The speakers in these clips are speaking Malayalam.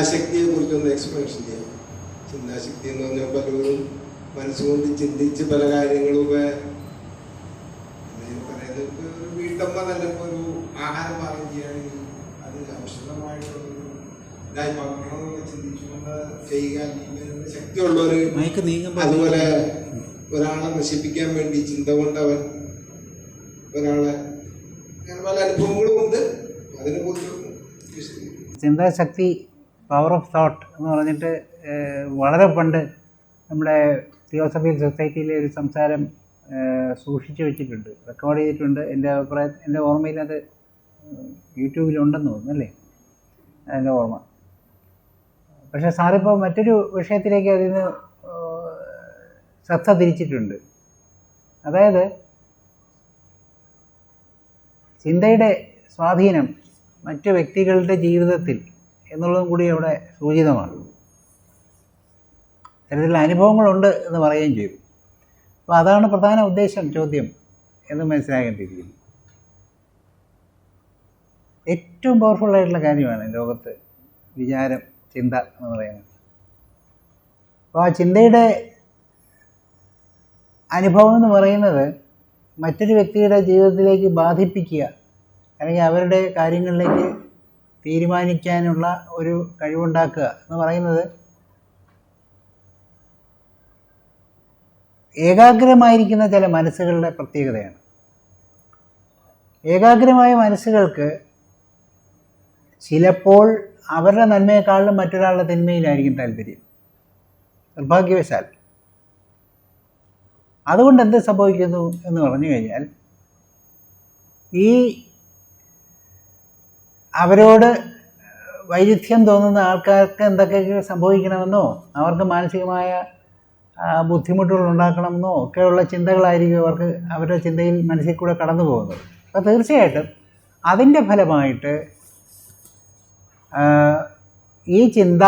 ചിന്താശക്തിയെ കുറിച്ചൊന്ന് എക്സ്പ്ലനേഷൻ ചെയ്യാം. ചിന്താശക്തി എന്ന് പറഞ്ഞാൽ പലരും മനസ്സുകൊണ്ട് ചിന്തിച്ച് പല കാര്യങ്ങളും പറയുന്നത് ഒരു വീട്ടമ്മ തന്നെ ഒരു ആഹാരം പാകം ചെയ്യുകയാണെങ്കിൽ അത് ഔഷധമായിട്ടുള്ളൊരു ഇതായി പകരണമെന്ന് ചിന്തിച്ചുകൊണ്ട് ചെയ്യുക മയക്ക് നീങ്ങുമ്പോൾ അതുപോലെ ഒരാളെ നശിപ്പിക്കാൻ വേണ്ടി ചിന്ത കൊണ്ടവൻ അവൻ ഒരാളെ അങ്ങനെ പല അനുഭവങ്ങളും ഉണ്ട്. അതിനെ കുറിച്ചൊന്നും ചിന്താശക്തി പവർ ഓഫ് തോട്ട് എന്ന് പറഞ്ഞിട്ട് വളരെ പണ്ട് നമ്മുടെ തിയോസഫിയൽ സൊസൈറ്റിയിലെ ഒരു സംസാരം സൂക്ഷിച്ചു വെച്ചിട്ടുണ്ട് റെക്കോർഡ് ചെയ്തിട്ടുണ്ട്. എന്റെ അഭിപ്രായം എന്റെ ഓർമ്മയിൽ അത് യൂട്യൂബിലുണ്ടെന്ന് തോന്നുന്നു അല്ലേ? എന്റെ ഓർമ്മ. പക്ഷേ സാറിപ്പോൾ മറ്റൊരു വിഷയത്തിലേക്ക് അതിന് ശ്രദ്ധ തിരിച്ചിട്ടുണ്ട്. അതായത് ചിന്തയുടെ സ്വാധീനം മറ്റു വ്യക്തികളുടെ ജീവിതത്തിൽ എന്നുള്ളതും കൂടി അവിടെ സൂചിതമാണ്. തരത്തിലുള്ള അനുഭവങ്ങളുണ്ട് എന്ന് പറയുകയും ചെയ്തു അപ്പോൾ അതാണ് പ്രധാന ഉദ്ദേശം ചോദ്യം എന്ന് മനസ്സിലാക്കേണ്ടിയിരിക്കുന്നു ഏറ്റവും പവർഫുൾ ആയിട്ടുള്ള കാര്യമാണ് ലോകത്ത് വിചാരം ചിന്ത എന്ന് പറയുന്നത്. അപ്പോൾ ആ ചിന്തയുടെ അനുഭവം എന്ന് പറയുന്നത് മറ്റൊരു വ്യക്തിയുടെ ജീവിതത്തിലേക്ക് ബാധിപ്പിക്കുക അല്ലെങ്കിൽ അവരുടെ കാര്യങ്ങളിലേക്ക് തീരുമാനിക്കാനുള്ള ഒരു കഴിവുണ്ടാക്കുക എന്ന് പറയുന്നത് ഏകാഗ്രമായിരിക്കുന്ന ചില മനസ്സുകളുടെ പ്രത്യേകതയാണ്. ഏകാഗ്രമായ മനസ്സുകൾക്ക് ചിലപ്പോൾ അവരുടെ നന്മയെക്കാളും മറ്റൊരാളുടെ തിന്മയിലായിരിക്കും താല്പര്യം. നിർഭാഗ്യവശാൽ. അതുകൊണ്ട് എന്ത് സംഭവിക്കുന്നു എന്ന് പറഞ്ഞു കഴിഞ്ഞാൽ ഈ അവരോട് വൈരുദ്ധ്യം തോന്നുന്ന ആൾക്കാർക്ക് എന്തൊക്കെ സംഭവിക്കണമെന്നോ അവർക്ക് മാനസികമായ ബുദ്ധിമുട്ടുകൾ ഉണ്ടാക്കണമെന്നോ ഒക്കെയുള്ള ചിന്തകളായിരിക്കും അവർക്ക് അവരുടെ ചിന്തയിൽ മനസ്സിൽ കൂടെ കടന്നു പോകുന്നത്. അപ്പോൾ തീർച്ചയായിട്ടും അതിന്റെ ഫലമായിട്ട് ഈ ചിന്ത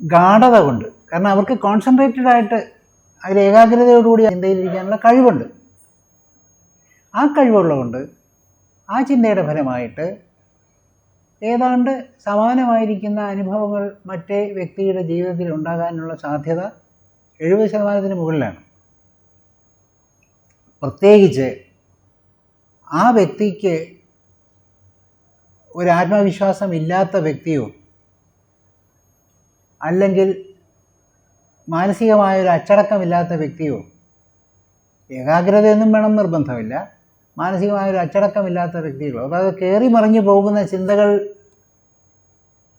ഗാഠത കൊണ്ട് കാരണം അവർക്ക് കോൺസെൻട്രേറ്റഡ് ആയിട്ട് അതിൽ ഏകാഗ്രതയോടുകൂടി ചിന്തയിലിരിക്കാനുള്ള കഴിവുണ്ട്. ആ കഴിവുള്ളതുകൊണ്ട് ആ ചിന്തയുടെ ഫലമായിട്ട് ഏതാണ്ട് സമാനമായിരിക്കുന്ന അനുഭവങ്ങൾ മറ്റേ വ്യക്തിയുടെ ജീവിതത്തിൽ ഉണ്ടാകാനുള്ള സാധ്യത എഴുപത് ശതമാനത്തിന് മുകളിലാണ്. പ്രത്യേകിച്ച് ആ വ്യക്തിക്ക് ഒരു ആത്മവിശ്വാസം ഇല്ലാത്ത വ്യക്തിയോ അല്ലെങ്കിൽ മാനസികമായ ഒരു അച്ചടക്കമില്ലാത്ത വ്യക്തിയോ ഏകാഗ്രതയൊന്നും വേണം നിർബന്ധമില്ല. മാനസികമായ ഒരു അച്ചടക്കമില്ലാത്ത വ്യക്തികളോ അതായത് കയറി മറിഞ്ഞു പോകുന്ന ചിന്തകൾ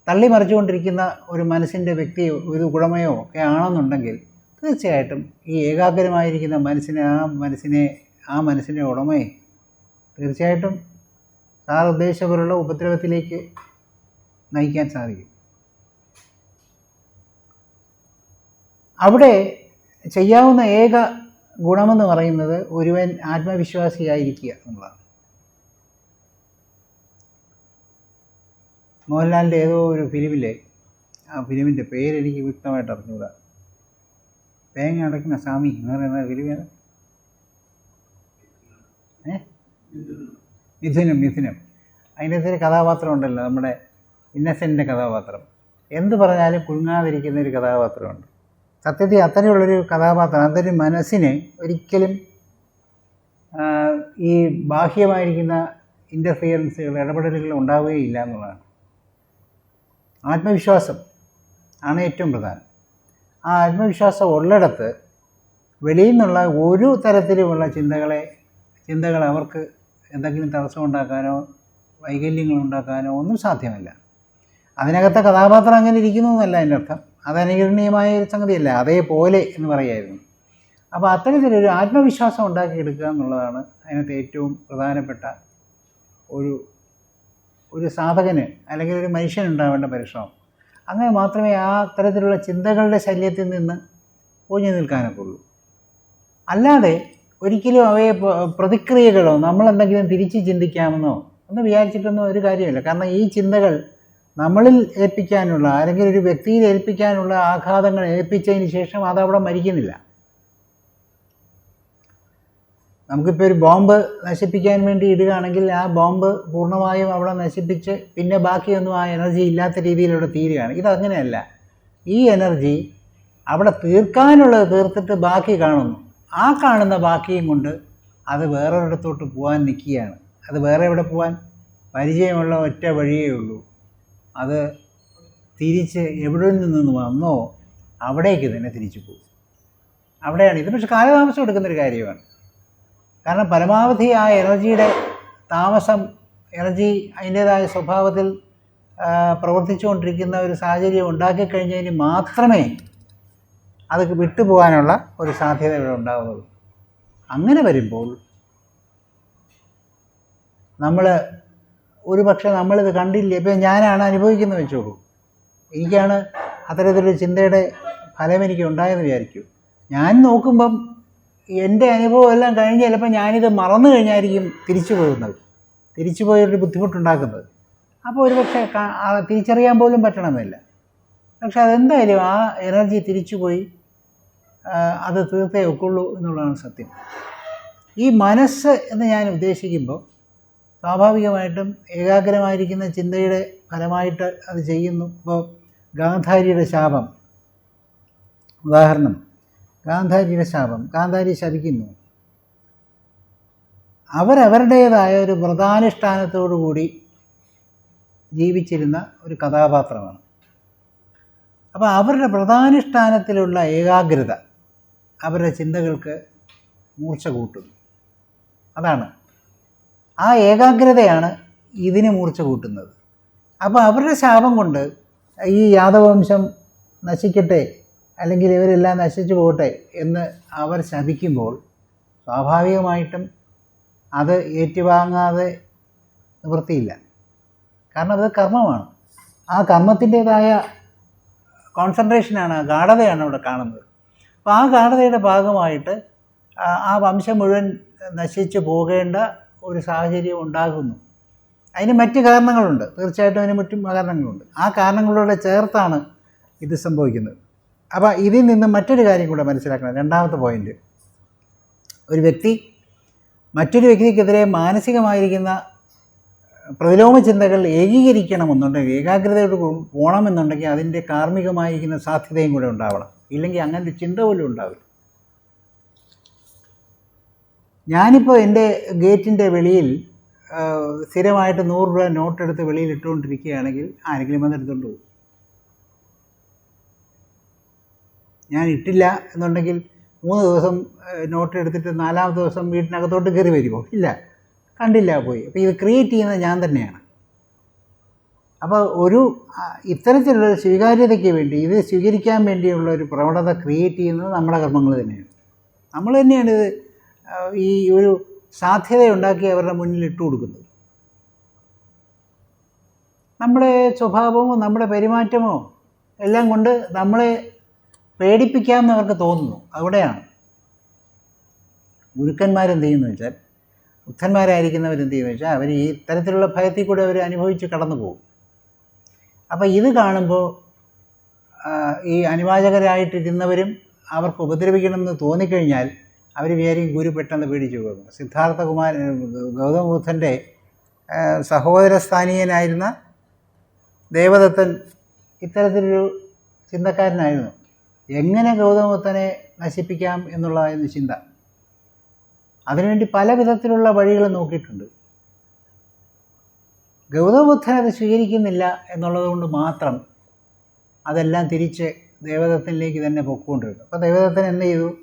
തള്ളിമറിച്ചുകൊണ്ടിരിക്കുന്ന ഒരു മനസ്സിന്റെ വ്യക്തിയോ ഒരു ഗുണമയോ ഒക്കെ ആണെന്നുണ്ടെങ്കിൽ തീർച്ചയായിട്ടും ഈ ഏകാഗ്രമായിരിക്കുന്ന മനസ്സിനെ ആ മനസ്സിനെ ആ മനസ്സിന്റെ ഉടമയെ തീർച്ചയായിട്ടും സാർ ഉദ്ദേശിച്ചവരുള്ള ഉപദ്രവത്തിലേക്ക് നയിക്കാൻ സാധിക്കും. അവിടെ ചെയ്യാവുന്ന ഏക ഗുണമെന്ന് പറയുന്നത് ഒരുവൻ ആത്മവിശ്വാസിയായിരിക്കുക എന്നുള്ളതാണ്. മോഹൻലാലിന്റെ ഏതോ ഒരു ഫിലിമിലെ ആ ഫിലിമിന്റെ പേരെനിക്ക് വ്യക്തമായിട്ട് അറിഞ്ഞുകൂടാ. തേങ്ങ അടയ്ക്കുന്ന സ്വാമി എന്ന് പറയുന്ന ഫിലിമാണ് ഏ? മിഥുനം മിഥുനം. ഒരു കഥാപാത്രം ഉണ്ടല്ലോ നമ്മുടെ ഇന്നസെന്റിന്റെ കഥാപാത്രം. എന്ത് പറഞ്ഞാലും കുലുങ്ങാതിരിക്കുന്ന ഒരു കഥാപാത്രമുണ്ട്. സത്യത്തിൽ അത്തരമുള്ളൊരു കഥാപാത്രം അതൊരു മനസ്സിനെ ഒരിക്കലും ഈ ബാഹ്യമായിരിക്കുന്ന ഇന്റർഫിയറൻസുകൾ ഇടപെടലുകൾ ഉണ്ടാവുകയില്ല എന്നുള്ളതാണ്. ആത്മവിശ്വാസം ആണ് ഏറ്റവും പ്രധാനം. ആ ആത്മവിശ്വാസം ഉള്ളിടത്ത് വെളിയിൽ നിന്നുള്ള ഒരു തരത്തിലുമുള്ള ചിന്തകളെ ചിന്തകൾ അവർക്ക് എന്തെങ്കിലും തടസ്സം ഉണ്ടാക്കാനോ വൈകല്യങ്ങൾ ഉണ്ടാക്കാനോ ഒന്നും സാധ്യമല്ല. അതിനകത്തെ കഥാപാത്രം അങ്ങനെ ഇരിക്കുന്നു എന്നല്ല എന്റെ അർത്ഥം. അത് അനുകരണീയമായ ഒരു സംഗതിയല്ല. അതേപോലെ എന്ന് പറയായിരുന്നു. അപ്പോൾ അത്തരത്തിലൊരു ആത്മവിശ്വാസം ഉണ്ടാക്കിയെടുക്കുക എന്നുള്ളതാണ് അതിനകത്ത് ഏറ്റവും പ്രധാനപ്പെട്ട ഒരു ഒരു സാധകന് അല്ലെങ്കിൽ ഒരു മനുഷ്യനുണ്ടാവേണ്ട പരിശ്രമം. അങ്ങനെ മാത്രമേ ആ തരത്തിലുള്ള ചിന്തകളുടെ ശല്യത്തിൽ നിന്ന് ഒഴിഞ്ഞു നിൽക്കാനൊക്കുള്ളൂ. അല്ലാതെ ഒരിക്കലും അവയെ പ്ര- പ്രതിക്രിയകളോ നമ്മളെന്തെങ്കിലും തിരിച്ച് ചിന്തിക്കാമെന്നോ ഒന്ന് വിചാരിച്ചിട്ടൊന്നും ഒരു കാര്യമില്ല. കാരണം ഈ ചിന്തകൾ നമ്മളിൽ ഏൽപ്പിക്കാനുള്ള അല്ലെങ്കിൽ ഒരു വ്യക്തിയിൽ ഏൽപ്പിക്കാനുള്ള ആഘാതങ്ങൾ ഏൽപ്പിച്ചതിന് ശേഷം അതവിടെ മരിക്കുന്നില്ല. നമുക്കിപ്പോൾ ഒരു ബോംബ് നശിപ്പിക്കാൻ വേണ്ടി ഇടുകയാണെങ്കിൽ ആ ബോംബ് പൂർണമായും അവിടെ നശിപ്പിച്ച് പിന്നെ ബാക്കിയൊന്നും ആ എനർജി ഇല്ലാത്ത രീതിയിൽ അവിടെ തീരുകയാണ്. ഇതങ്ങനെയല്ല ഈ എനർജി അവിടെ തീർക്കാനുള്ളത് തീർത്തിട്ട് ബാക്കി കാണുന്നു. ആ കാണുന്ന ബാക്കിയും കൊണ്ട് അത് വേറൊരിടത്തോട്ട് പോകാൻ നിൽക്കുകയാണ്. അത് വേറെ എവിടെ പോകാൻ പരിചയമുള്ള ഒറ്റ വഴിയേ ഉള്ളൂ. അത് തിരിച്ച് എവിടെ നിന്ന് വന്നോ അവിടേക്ക് തന്നെ തിരിച്ചു പോകും. അവിടെയാണ് ഇത്. പക്ഷെ കാലതാമസം എടുക്കുന്നൊരു കാര്യമാണ്. കാരണം പരമാവധി ആ എനർജിയുടെ താമസം എനർജി അതിന്റേതായ സ്വഭാവത്തിൽ പ്രവർത്തിച്ചുകൊണ്ടിരിക്കുന്ന ഒരു സാഹചര്യം ഉണ്ടാക്കി കഴിഞ്ഞതിന് മാത്രമേ അത് വിട്ടുപോകാനുള്ള ഒരു സാധ്യത ഇവിടെ ഉണ്ടാകുന്നുള്ളൂ അങ്ങനെ വരുമ്പോൾ നമ്മൾ ഒരു പക്ഷേ നമ്മളിത് കണ്ടില്ല? ഇപ്പം ഞാനാണ് അനുഭവിക്കുന്നത് വെച്ചോളൂ. എനിക്കാണ് അത്തരത്തിലൊരു ചിന്തയുടെ ഫലം എനിക്ക് ഉണ്ടായെന്ന് വിചാരിക്കൂ. ഞാൻ നോക്കുമ്പം എന്റെ അനുഭവം എല്ലാം കഴിഞ്ഞ് ചിലപ്പോൾ ഞാനിത് മറന്നു കഴിഞ്ഞായിരിക്കും തിരിച്ചു പോകുന്നത്. തിരിച്ചു പോയൊരു ബുദ്ധിമുട്ടുണ്ടാക്കുന്നത്. അപ്പോൾ ഒരു പക്ഷേ തിരിച്ചറിയാൻ പോലും പറ്റണമെന്നില്ല. പക്ഷെ അതെന്തായാലും ആ എനർജി തിരിച്ചു പോയി അത് തീർത്തേ ഒക്കുള്ളൂ എന്നുള്ളതാണ് സത്യം. ഈ മനസ്സ് എന്ന് ഞാൻ ഉദ്ദേശിക്കുമ്പോൾ സ്വാഭാവികമായിട്ടും ഏകാഗ്രമായിരിക്കുന്ന ചിന്തയുടെ ഫലമായിട്ട് അത് ചെയ്യുന്നു. ഇപ്പോൾ ഗാന്ധാരിയുടെ ശാപം. ഉദാഹരണം ഗാന്ധാരിയുടെ ശാപം. ഗാന്ധാരി ശപിക്കുന്നു. അവരവരുടേതായ ഒരു വ്രതാനുഷ്ഠാനത്തോടു കൂടി ജീവിച്ചിരുന്ന ഒരു കഥാപാത്രമാണ്. അപ്പോൾ അവരുടെ വ്രതാനുഷ്ഠാനത്തിലുള്ള ഏകാഗ്രത അവരുടെ ചിന്തകൾക്ക് മൂർച്ച കൂട്ടുന്നു. അതാണ് ആ ഏകാഗ്രതയാണ് ഇതിന് മൂർച്ച കൂട്ടുന്നത്. അപ്പോൾ അവരുടെ ശാപം കൊണ്ട് ഈ യാദവംശം നശിക്കട്ടെ അല്ലെങ്കിൽ ഇവരെല്ലാം നശിച്ചു പോകട്ടെ എന്ന് അവർ ശപിക്കുമ്പോൾ സ്വാഭാവികമായിട്ടും അത് ഏറ്റുവാങ്ങാതെ നിവൃത്തിയില്ല. കാരണം അത് കർമ്മമാണ്. ആ കർമ്മത്തിന്റേതായ കോൺസെൻട്രേഷനാണ് ഗാഠതയാണ് അവിടെ കാണുന്നത്. അപ്പോൾ ആ ഗാഠതയുടെ ഭാഗമായിട്ട് ആ- വംശം മുഴുവൻ നശിച്ചു പോകേണ്ട ഒരു സാഹചര്യം ഉണ്ടാകുന്നു. അതിന് മറ്റ് കാരണങ്ങളുണ്ട്. തീർച്ചയായിട്ടും അതിന് മറ്റു കാരണങ്ങളുണ്ട്. ആ കാരണങ്ങളോടെ ചേർത്താണ് ഇത് സംഭവിക്കുന്നത്. അപ്പോൾ ഇതിൽ നിന്ന് മറ്റൊരു കാര്യം കൂടെ മനസ്സിലാക്കണം. രണ്ടാമത്തെ പോയിന്റ്. ഒരു വ്യക്തി മറ്റൊരു വ്യക്തിക്കെതിരെ മാനസികമായിരിക്കുന്ന പ്രതിലോമ ചിന്തകൾ ഏകീകരിക്കണമെന്നുണ്ടെങ്കിൽ ഏകാഗ്രതയോട് പോകണമെന്നുണ്ടെങ്കിൽ അതിന്റെ കാർമ്മികമായിരിക്കുന്ന സാധ്യതയും കൂടെ ഉണ്ടാവണം. ഇല്ലെങ്കിൽ അങ്ങനത്തെ ചിന്ത പോലും ഉണ്ടാവില്ല. ഞാനിപ്പോൾ എന്റെ ഗേറ്റിന്റെ വെളിയിൽ സ്ഥിരമായിട്ട് നൂറ് രൂപ നോട്ട് എടുത്ത് വെളിയിൽ ഇട്ടുകൊണ്ടിരിക്കുകയാണെങ്കിൽ ആരെങ്കിലും വന്ന് എടുത്തുകൊണ്ട് പോകും. ഞാൻ ഇട്ടില്ല എന്നുണ്ടെങ്കിൽ മൂന്ന് ദിവസം നോട്ട് എടുത്തിട്ട് നാലാമത്തെ ദിവസം വീട്ടിനകത്തോട്ട് കയറി വരുമോ ഇല്ല. കണ്ടില്ല പോയി. അപ്പോൾ ഇത് ക്രിയേറ്റ് ചെയ്യുന്നത് ഞാൻ തന്നെയാണ്. അപ്പോൾ ഒരു ഇത്തരത്തിലുള്ള സ്വീകാര്യതയ്ക്ക് വേണ്ടി ഇത് സ്വീകരിക്കാൻ വേണ്ടിയുള്ള ഒരു പ്രവണത ക്രിയേറ്റ് ചെയ്യുന്നത് നമ്മുടെ കർമ്മങ്ങൾ തന്നെയാണ്. നമ്മൾ തന്നെയാണ് ഈ ഒരു സാധ്യത ഉണ്ടാക്കി അവരുടെ മുന്നിൽ ഇട്ട് കൊടുക്കുന്നത്. നമ്മുടെ സ്വഭാവമോ നമ്മുടെ പെരുമാറ്റമോ എല്ലാം കൊണ്ട് നമ്മളെ പേടിപ്പിക്കാമെന്ന് അവർക്ക് തോന്നുന്നു. അവിടെയാണ്. ഗുരുക്കന്മാരെന്ത് ചെയ്യുന്നു വെച്ചാൽ ബുദ്ധന്മാരായിരിക്കുന്നവരെന്ത് ചെയ്യുന്നു വെച്ചാൽ അവർ ഈ തരത്തിലുള്ള ഭയത്തിൽ കൂടെ അവർ അനുഭവിച്ച് കടന്നു പോകും. അപ്പോൾ ഇത് കാണുമ്പോൾ ഈ അനുവാചകരായിട്ടിരുന്നവരും അവർക്ക് ഉപദ്രവിക്കണമെന്ന് തോന്നിക്കഴിഞ്ഞാൽ അവർ വിചാരിക്കും ഗുരു പെട്ടെന്ന് പേടിച്ചു പോകുന്നു സിദ്ധാർത്ഥ കുമാർ ഗൗതമ ബുദ്ധന്റെ ആ, സഹോദര സ്ഥാനീയനായിരുന്ന ദേവദത്തൻ ഇത്തരത്തിലൊരു ചിന്തക്കാരനായിരുന്നു. എങ്ങനെ ഗൗതമബുദ്ധനെ നശിപ്പിക്കാം എന്നുള്ളതായിരുന്നു ചിന്ത. അതിനുവേണ്ടി പല വിധത്തിലുള്ള വഴികൾ നോക്കിയിട്ടുണ്ട്. ഗൗതമബുദ്ധൻ അത് സ്വീകരിക്കുന്നില്ല എന്നുള്ളത് കൊണ്ട് മാത്രം അതെല്ലാം തിരിച്ച് ദേവദത്തനിലേക്ക് തന്നെ പൊക്കോണ്ടിരുന്നു. അപ്പോൾ ദേവദത്തൻ എന്ത് ചെയ്തു?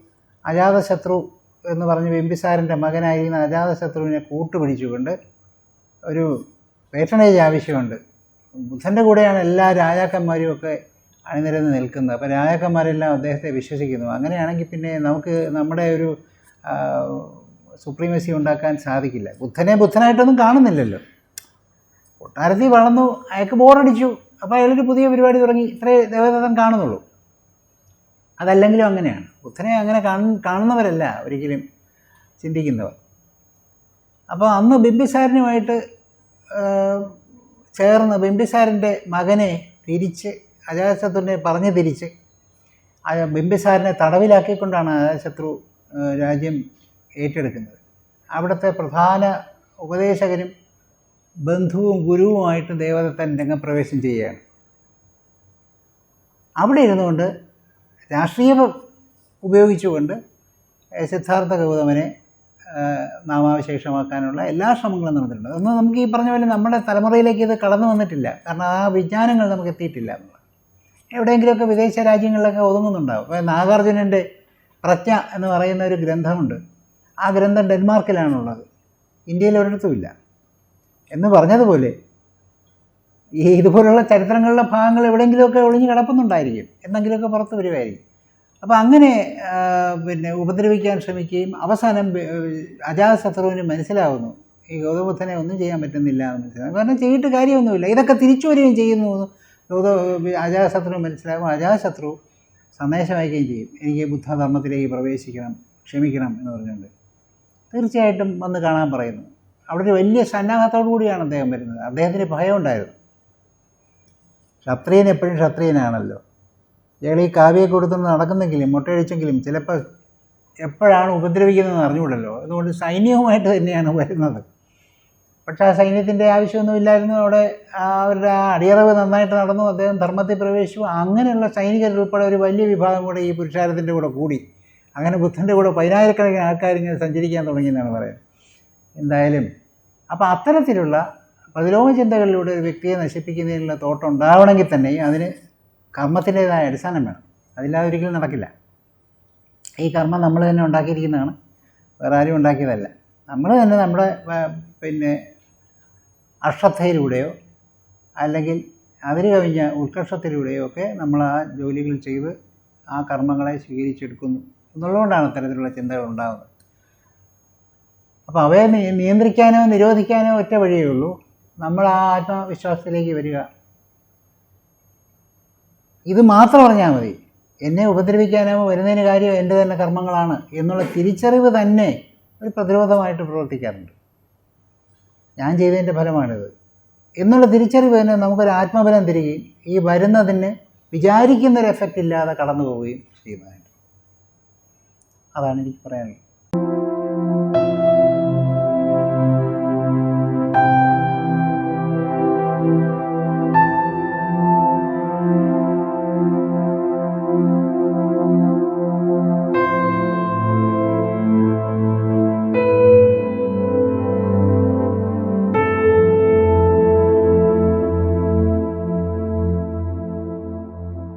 അജാതശത്രു എന്ന് പറഞ്ഞ് ബിംബിസാരന്റെ മകനായിരുന്ന അജാതശത്രുവിനെ കൂട്ടുപിടിച്ചുകൊണ്ട് ഒരു പേറ്റണേജ് ആവശ്യമുണ്ട്. ബുദ്ധന്റെ കൂടെയാണ് എല്ലാ രാജാക്കന്മാരും ഒക്കെ അണിനിരന്ന് നിൽക്കുന്നത്. അപ്പോൾ രാജാക്കന്മാരെല്ലാം അദ്ദേഹത്തെ വിശ്വസിക്കുന്നു. അങ്ങനെയാണെങ്കിൽ പിന്നെ നമുക്ക് നമ്മുടെ ഒരു സുപ്രീമസി ഉണ്ടാക്കാൻ സാധിക്കില്ല. ബുദ്ധനെ ബുദ്ധനായിട്ടൊന്നും കാണുന്നില്ലല്ലോ. കൊട്ടാരത്തിൽ വളർന്നു അയാൾക്ക് ബോറടിച്ചു അപ്പോൾ അയാളൊരു പുതിയ പരിപാടി തുടങ്ങി. ഇത്രേ ദേവദത്തൻ കാണുന്നുള്ളൂ. അതല്ലെങ്കിലും അങ്ങനെയാണ്. ബുദ്ധനെ അങ്ങനെ കാണുന്നവരല്ല ഒരിക്കലും ചിന്തിക്കുന്നവർ. അപ്പോൾ അന്ന് ബിംബിസാരനുമായിട്ട് ചേർന്ന് ബിംബിസാരന്റെ മകനെ തിരിച്ച് അജാതശത്രുവിനെ പറഞ്ഞു തിരിച്ച് ബിംബിസാരനെ തടവിലാക്കിക്കൊണ്ടാണ് അജാതശത്രു രാജ്യം ഏറ്റെടുക്കുന്നത്. അവിടുത്തെ പ്രധാന ഉപദേശകനും ബന്ധുവും ഗുരുവുമായിട്ട് ദേവദത്തൻ രംഗപ്രവേശം ചെയ്യുകയാണ്. അവിടെ ഇരുന്നുകൊണ്ട് രാഷ്ട്രീയം ഉപയോഗിച്ചുകൊണ്ട് സിദ്ധാർത്ഥ ഗൗതമനെ നാമാവശേഷമാക്കാനുള്ള എല്ലാ ശ്രമങ്ങളും നടന്നിട്ടുണ്ട്. അതൊന്നും നമുക്ക് ഈ പറഞ്ഞ പോലെ നമ്മുടെ തലമുറയിലേക്ക് ഇത് കടന്നു വന്നിട്ടില്ല. കാരണം ആ വിജ്ഞാനങ്ങൾ നമുക്ക് എത്തിയിട്ടില്ല. എന്നുള്ളത് എവിടെയെങ്കിലുമൊക്കെ വിദേശ രാജ്യങ്ങളിലൊക്കെ ഒതുങ്ങുന്നുണ്ടാവും. ഇപ്പോൾ നാഗാർജുനന്റെ പ്രജ്ഞ എന്ന് പറയുന്ന ഒരു ഗ്രന്ഥമുണ്ട്. ആ ഗ്രന്ഥം ഡെൻമാർക്കിലാണുള്ളത്. ഇന്ത്യയിൽ ഒരിടത്തുമില്ല എന്ന് പറഞ്ഞതുപോലെ ഈ ഇതുപോലുള്ള ചരിത്രങ്ങളിലെ ഭാഗങ്ങൾ എവിടെയെങ്കിലുമൊക്കെ ഒളിഞ്ഞു കിടപ്പുന്നുണ്ടായിരിക്കും. എന്തെങ്കിലുമൊക്കെ പുറത്ത് വരുമായിരിക്കും അപ്പോൾ അങ്ങനെ പിന്നെ ഉപദ്രവിക്കാൻ ശ്രമിക്കുകയും അവസാനം അജാതശത്രുവിന് മനസ്സിലാവുന്നു. ഈ ഗൗതമബുദ്ധനെ ഒന്നും ചെയ്യാൻ പറ്റുന്നില്ല എന്ന് മനസ്സിലാവും കാരണം ചെയ്തിട്ട് കാര്യമൊന്നുമില്ല. ഇതൊക്കെ തിരിച്ചു വരികയും ചെയ്യുന്നു ഗൗതമ അജാതശത്രു മനസ്സിലാകും അജാതശത്രു സന്ദേശം അയക്കുകയും ചെയ്യും. എനിക്ക് ബുദ്ധധർമ്മത്തിലേക്ക് പ്രവേശിക്കണം ക്ഷമിക്കണം എന്ന് പറഞ്ഞുകൊണ്ട്. തീർച്ചയായിട്ടും വന്ന് കാണാൻ പറയുന്നു. അവിടെ ഒരു വലിയ സന്നാഹത്തോടു കൂടിയാണ് അദ്ദേഹം വരുന്നത്. അദ്ദേഹത്തിന് ഭയം ഉണ്ടായിരുന്നു ക്ഷത്രിയൻ എപ്പോഴും ക്ഷത്രിയനാണല്ലോ. ഇയാൾ ഈ കാവ്യെ കൊടുത്തുകൊണ്ട് നടക്കുന്നെങ്കിലും മുട്ടയഴിച്ചെങ്കിലും ചിലപ്പോൾ എപ്പോഴാണ് ഉപദ്രവിക്കുന്നതെന്ന് അറിഞ്ഞുകൂടല്ലോ. അതുകൊണ്ട് സൈന്യവുമായിട്ട് തന്നെയാണ് വരുന്നത്. പക്ഷേ ആ സൈന്യത്തിന്റെ ആവശ്യമൊന്നുമില്ലായിരുന്നു അവിടെ അവരുടെ ആ അടിയറവ് നന്നായിട്ട് നടന്നു. അദ്ദേഹം ധർമ്മത്തിൽ പ്രവേശിച്ചു. അങ്ങനെയുള്ള സൈനികരുൾപ്പെടെ ഒരു വലിയ വിഭാഗം കൂടെ ഈ പുരുഷാരത്തിന്റെ കൂടെ കൂടി. അങ്ങനെ ബുദ്ധന്റെ കൂടെ പതിനായിരക്കണക്കിന് ആൾക്കാർ ഇങ്ങനെ സഞ്ചരിക്കാൻ തുടങ്ങിയെന്നാണ് പറയുന്നത്. എന്തായാലും അപ്പോൾ അത്തരത്തിലുള്ള പ്രതിലോമ ചിന്തകളിലൂടെ ഒരു വ്യക്തിയെ നശിപ്പിക്കുന്നതിനുള്ള തോട്ടം ഉണ്ടാവണമെങ്കിൽ തന്നെ അതിന് കർമ്മത്തിന്റെതായ അടിസ്ഥാനം വേണം. അതില്ലാതെ ഒരിക്കലും നടക്കില്ല. ഈ കർമ്മം നമ്മൾ തന്നെ ഉണ്ടാക്കിയിരിക്കുന്നതാണ്. വേറെ ആരും ഉണ്ടാക്കിയതല്ല. നമ്മൾ തന്നെ നമ്മുടെ പിന്നെ അശ്രദ്ധയിലൂടെയോ അല്ലെങ്കിൽ അതിര് കവിഞ്ഞ ഉത്കർഷത്തിലൂടെയോ ഒക്കെ നമ്മൾ ആ ജോലികൾ ചെയ്ത് ആ കർമ്മങ്ങളെ സ്വീകരിച്ചെടുക്കുന്നു എന്നുള്ളതുകൊണ്ടാണ് അത്തരത്തിലുള്ള ചിന്തകൾ ഉണ്ടാകുന്നത് അപ്പോൾ അവയെ നിയന്ത്രിക്കാനോ നിരോധിക്കാനോ ഒറ്റ വഴിയേ ഉള്ളൂ. നമ്മൾ ആ ആത്മവിശ്വാസത്തിലേക്ക് വരിക. ഇത് മാത്രം പറഞ്ഞാൽ മതി. എന്നെ ഉപദ്രവിക്കാനോ വരുന്നതിന് കാര്യം എന്റെ തന്നെ കർമ്മങ്ങളാണ് എന്നുള്ള തിരിച്ചറിവ് തന്നെ ഒരു പ്രതിരോധമായിട്ട് പ്രവർത്തിക്കാറുണ്ട്. ഞാൻ ചെയ്തതിന്റെ ഫലമാണിത്. എന്നുള്ള തിരിച്ചറിവ് തന്നെ നമുക്കൊരു ആത്മബലം തരികയും ഈ വരുന്നതിന് വിചാരിക്കുന്നൊരു എഫക്റ്റ് ഇല്ലാതെ കടന്നു പോവുകയും ചെയ്യുന്നതായിട്ട്. അതാണ് എനിക്ക് പറയാനുള്ളത്.